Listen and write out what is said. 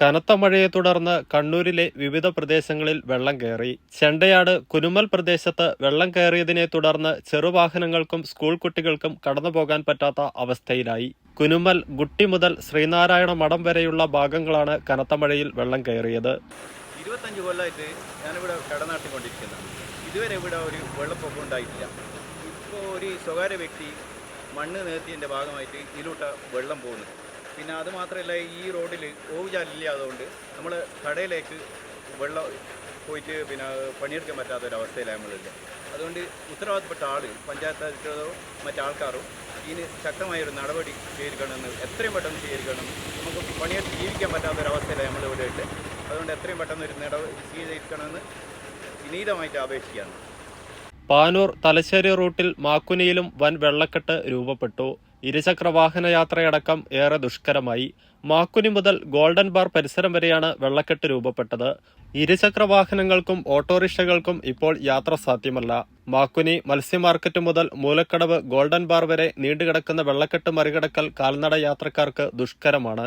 കനത്ത മഴയെ തുടർന്ന് കണ്ണൂരിലെ വിവിധ പ്രദേശങ്ങളിൽ വെള്ളം കയറി. ചെണ്ടയാട് കുനുമൽ പ്രദേശത്ത് വെള്ളം കയറിയതിനെ തുടർന്ന് ചെറുവാഹനങ്ങൾക്കും സ്കൂൾ കുട്ടികൾക്കും കടന്നുപോകാൻ പറ്റാത്ത അവസ്ഥയിലായി. കുനുമൽ ഗുട്ടി മുതൽ ശ്രീനാരായണ മഠം വരെയുള്ള ഭാഗങ്ങളാണ് കനത്ത മഴയിൽ വെള്ളം കയറിയത്. ഇരുപത്തഞ്ച് കൊല്ലമായിട്ട് ഞാനിവിടെ കടനാട്ടിക്കൊണ്ടിരിക്കുന്നതാണ് ഇതുവരെ ഇവിടെ ഒരു വെള്ളപ്പൊക്കം ഉണ്ടായിട്ടില്ല. ഇപ്പോൾ ഒരു സ്വകാര്യ വ്യക്തി മണ്ണ് നേർത്തിയതിന്റെ ഭാഗമായിട്ട് ഇതിലൂട്ട വെള്ളം പോകുന്നു. പിന്നെ അത് മാത്രമല്ല ഈ റോഡിൽ ഓവുചാലില്ലാത്തതുകൊണ്ട് നമ്മൾ കടയിലേക്ക് വെള്ളം പോയിട്ട് പിന്നെ പണിയെടുക്കാൻ പറ്റാത്ത നമ്മളില്ല അതുകൊണ്ട് ഉത്തരവാദിത്തപ്പെട്ട ആൾ പഞ്ചായത്ത് അധികൃതരോ മറ്റാൾക്കാരോ ഇതിന് ശക്തമായൊരു നടപടി സ്വീകരിക്കണമെന്ന് എത്രയും പെട്ടെന്ന് സ്വീകരിക്കണം. നമുക്ക് പണിയെടുത്ത് ജീവിക്കാൻ പറ്റാത്ത ഒരു അവസ്ഥയിലാണ് നമ്മൾ ഇവിടെ ഉണ്ട് അതുകൊണ്ട് എത്രയും പെട്ടെന്ന് ഒരു നടപടി സ്വീകരിക്കണമെന്ന് വിനീതമായിട്ട് അപേക്ഷിക്കുകയാണ്. പാനൂർ തലശ്ശേരി റൂട്ടിൽ മാക്കുനിയിലും വൻ വെള്ളക്കെട്ട് രൂപപ്പെട്ടു. ഇരുചക്ര വാഹന യാത്രയടക്കം ഏറെ ദുഷ്കരമായി. മാക്കുനി മുതൽ ഗോൾഡൻ ബാർ പരിസരം വരെയാണ് വെള്ളക്കെട്ട് രൂപപ്പെട്ടത്. ഇരുചക്ര വാഹനങ്ങൾക്കും ഓട്ടോറിക്ഷകൾക്കും ഇപ്പോൾ യാത്ര സാധ്യമല്ല. മാക്കുനി മത്സ്യമാർക്കറ്റ് മുതൽ മൂലക്കടവ് ഗോൾഡൻ ബാർ വരെ നീണ്ടുകിടക്കുന്ന വെള്ളക്കെട്ട് മറികടക്കൽ കാൽനട യാത്രക്കാർക്ക് ദുഷ്കരമാണ്.